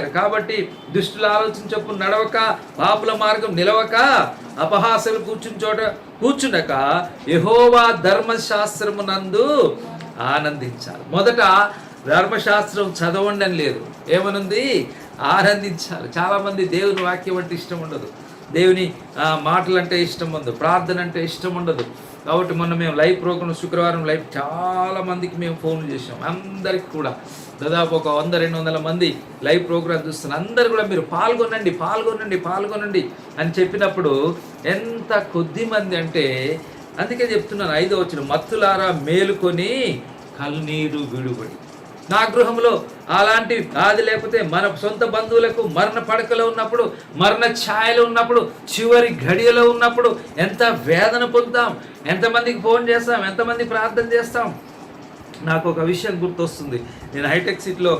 కాబట్టి దుష్టుల ఆలోచన చొప్పు నడవక పాపుల మార్గం నిలవక అపహాసలు కూర్చుని చోట కూర్చునక యహోవా ధర్మశాస్త్రము నందు ఆనందించాలి. మొదట ధర్మశాస్త్రం చదవండి లేదు. ఏమనుంది? ఆనందించాలి. చాలామంది దేవుని వాక్యం అంటే ఇష్టం ఉండదు. దేవుని మాటలు అంటే ఇష్టం ఉండదు ప్రార్థన అంటే ఇష్టం ఉండదు. కాబట్టి మొన్న మేము లైవ్ ప్రోగ్రామ్ శుక్రవారం లైవ్ చాలా మందికి మేము ఫోన్లు చేసాం అందరికి కూడా. దాదాపు ఒక వంద రెండు వందల మంది లైవ్ ప్రోగ్రామ్ చూస్తున్నారు అందరు కూడా మీరు పాల్గొనండి పాల్గొనండి పాల్గొనండి అని చెప్పినప్పుడు ఎంత కొద్ది మంది అంటే అందుకే చెప్తున్నాను ఐదో వచ్చిన మత్తులారా మేలుకొని కల్నీరు విడుబడి నా గృహంలో అలాంటి ఆది లేకపోతే మన సొంత బంధువులకు మరణ పడకలో ఉన్నప్పుడు మరణ ఛాయలో ఉన్నప్పుడు చివరి గడియలో ఉన్నప్పుడు ఎంత వేదన పొందుతాం ఎంతమందికి ఫోన్ చేస్తాం ఎంతమంది ప్రార్థన చేస్తాం. నాకు ఒక విషయం గుర్తొస్తుంది. నేను హైటెక్ సిటీలో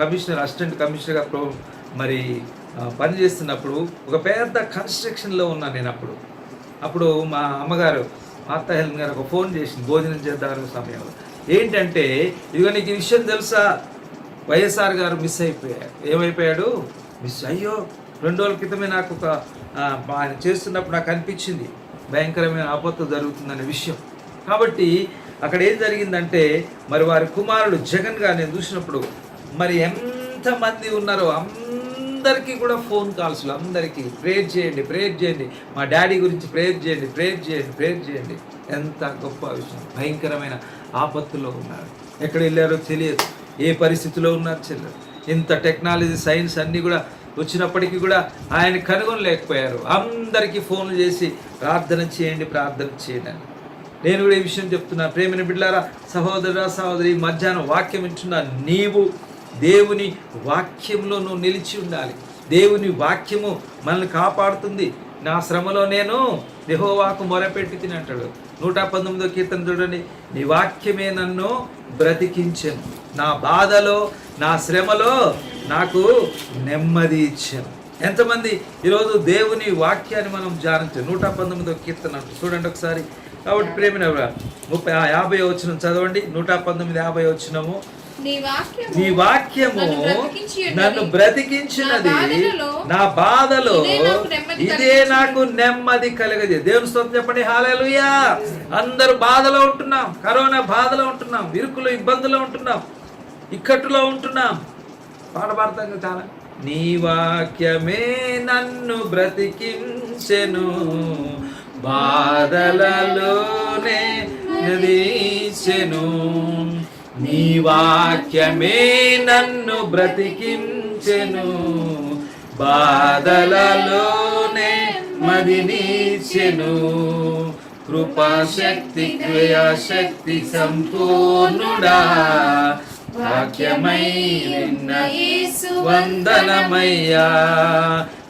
కమిషనర్ అసిస్టెంట్ కమిషనర్గా ప్రో మరి పనిచేస్తున్నప్పుడు ఒక పెద్ద కన్స్ట్రక్షన్లో ఉన్నాను నేను అప్పుడు. అప్పుడు మా అమ్మగారు అత్త హెల్న్ గారు ఒక ఫోన్ చేసింది భోజనం చేద్దామనే సమయంలో. ఏంటంటే ఇదిగో నీకు ఈ విషయం తెలుసా? వైఎస్ఆర్ గారు మిస్ అయిపోయాడు ఏమైపోయాడు? మిస్ అయ్యో రెండు రోజుల క్రితమే నాకు ఒక ఆయన చేస్తున్నప్పుడు నాకు అనిపించింది. భయంకరమైన ఆపత్తు జరుగుతుందనే విషయం. కాబట్టి అక్కడ ఏం జరిగిందంటే మరి వారి కుమారుడు జగన్ గారు నేను చూసినప్పుడు మరి ఎంతమంది ఉన్నారో అందరికీ కూడా ఫోన్ కాల్స్లు అందరికీ. ప్రేర్ చేయండి ప్రేర్ చేయండి. మా డాడీ గురించి ప్రేర్ చేయండి ప్రేర్ చేయండి ప్రేర్ చేయండి. ఎంత గొప్ప విషయం. భయంకరమైన ఆపత్తులో ఉన్నారు. ఎక్కడ వెళ్ళారో తెలియదు. ఏ పరిస్థితిలో ఉన్నారు తెలియదు. ఇంత టెక్నాలజీ సైన్స్ అన్నీ కూడా వచ్చినప్పటికీ కూడా ఆయన కనుగొనలేకపోయారు. అందరికీ ఫోన్లు చేసి ప్రార్థన చేయండి ప్రార్థన చేయండి అని. నేను కూడా ఈ విషయం చెప్తున్నా. ప్రేమిని బిడ్డారా సహోదర సహోదరి మధ్యాహ్నం వాక్యం వింటున్నా నీవు దేవుని వాక్యంలో నువ్వు నిలిచి ఉండాలి. దేవుని వాక్యము మనల్ని కాపాడుతుంది. నా శ్రమలో నేను యెహోవాకు మొరపెట్టి తిని అంటాడు నూట పంతొమ్మిదో కీర్తన చూడండి. నీ వాక్యమే నన్ను బ్రతికించను. నా బాధలో నా శ్రమలో నాకు నెమ్మది ఇచ్చాను. ఎంతమంది ఈరోజు దేవుని వాక్యాన్ని మనం ధ్యానించాం నూట పంతొమ్మిదో కీర్తన చూడండి ఒకసారి. కాబట్టి ప్రేమిన ముప్పై యాభై వచ్చిన చదవండి. నూట పంతొమ్మిది యాభై వచ్చినము నీ వాక్యము నన్ను బ్రతికించినది. నా బాధలో ఇదే నాకు నెమ్మది కలగజే. దేవుని స్తోత్రం చెప్పండి. హాలేలుయా అందరూ బాధలో ఉంటున్నాం. కరోనా బాధలో ఉంటున్నాం. ఇరుకులు ఇబ్బందులో ఉంటున్నాం. ఇక్కట్టులో ఉంటున్నాం. పాట పాడతాం కదా చాలా. నీ వాక్యమే నన్ను బ్రతికించెను. బాధలలోనే నదీచెను. నీ వాక్యమే నన్ను బ్రతికించెను. బాధలలోనే మదినీచెను కృపాశక్తి క్రియాశక్తి సంపూర్ణుడా. వాక్యమై వందనమయ్యా.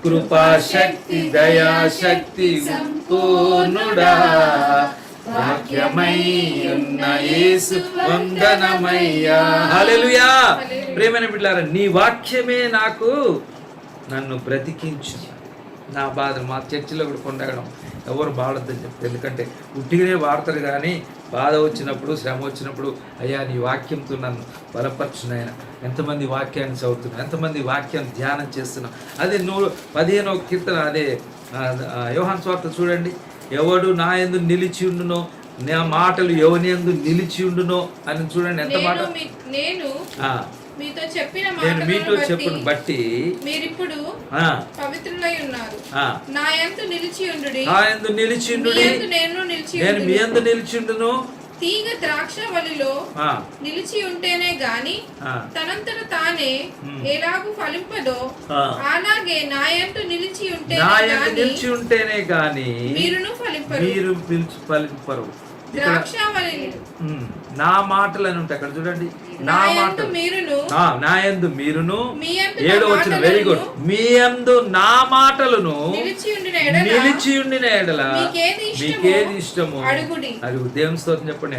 కృపాశక్తి దయాశక్తి సంపూర్ణుడా. హల్లెలూయా. ప్రేమైన బిడ్డారా నీ వాక్యమే నాకు నన్ను బ్రతికించు. నా బాధ మా చర్చిలో కూడా కొండగడం ఎవరు బాడొద్దని చెప్తారు ఎందుకంటే ఉట్టిగానే వాడతారు కానీ బాధ వచ్చినప్పుడు శ్రమ వచ్చినప్పుడు అయ్యా నీ వాక్యంతో నన్ను బలపరచునాయన ఎంతమంది వాక్యాన్ని చదువుతున్నారు ఎంతమంది వాక్యాన్ని ధ్యానం చేస్తున్నాం అదే నువ్వు పదిహేనో కీర్తన అదే యోహాన్ స్వార్థ చూడండి. ఎవడు నా ఎందు నిలిచి ఉండునో నా మాటలు ఎవని ఎందు నిలిచి ఉండునో అని చూడండి ఎంత మాట? నేను మీతో చెప్పిన నేను మీతో చెప్పును బట్టి మీరిప్పుడు ఆ, పవిత్రులై ఉన్నారు. నా యందు నిలిచి ఉండుడి. నా మీ యందు నేను నిలిచి నేను మీ ఉండును. ఎందు నిలిచిండును తీగ ద్రాక్ష వలిలో నిలిచి ఉంటేనే గాని తనంతట తానే. ఎలాగు ఫలింపదో. అలాగే నా యందు నిలిచి గాని నిలిచి ఉంటేనే గాని మీరును ఫలింపరు. మీరు ఫలింపరు. నా మాటలు అని ఉంటాయి అక్కడ చూడండి. నా ఆ, నా యందు మీరును. ఏడు వచ్చిన వెరీ గుడ్ మీ యందు నా మాటలను నిలిచి ఉండిన ఎడల. మీకేది ఇష్టమో. అడుగు దేవుని స్తోత్రం చెప్పండి.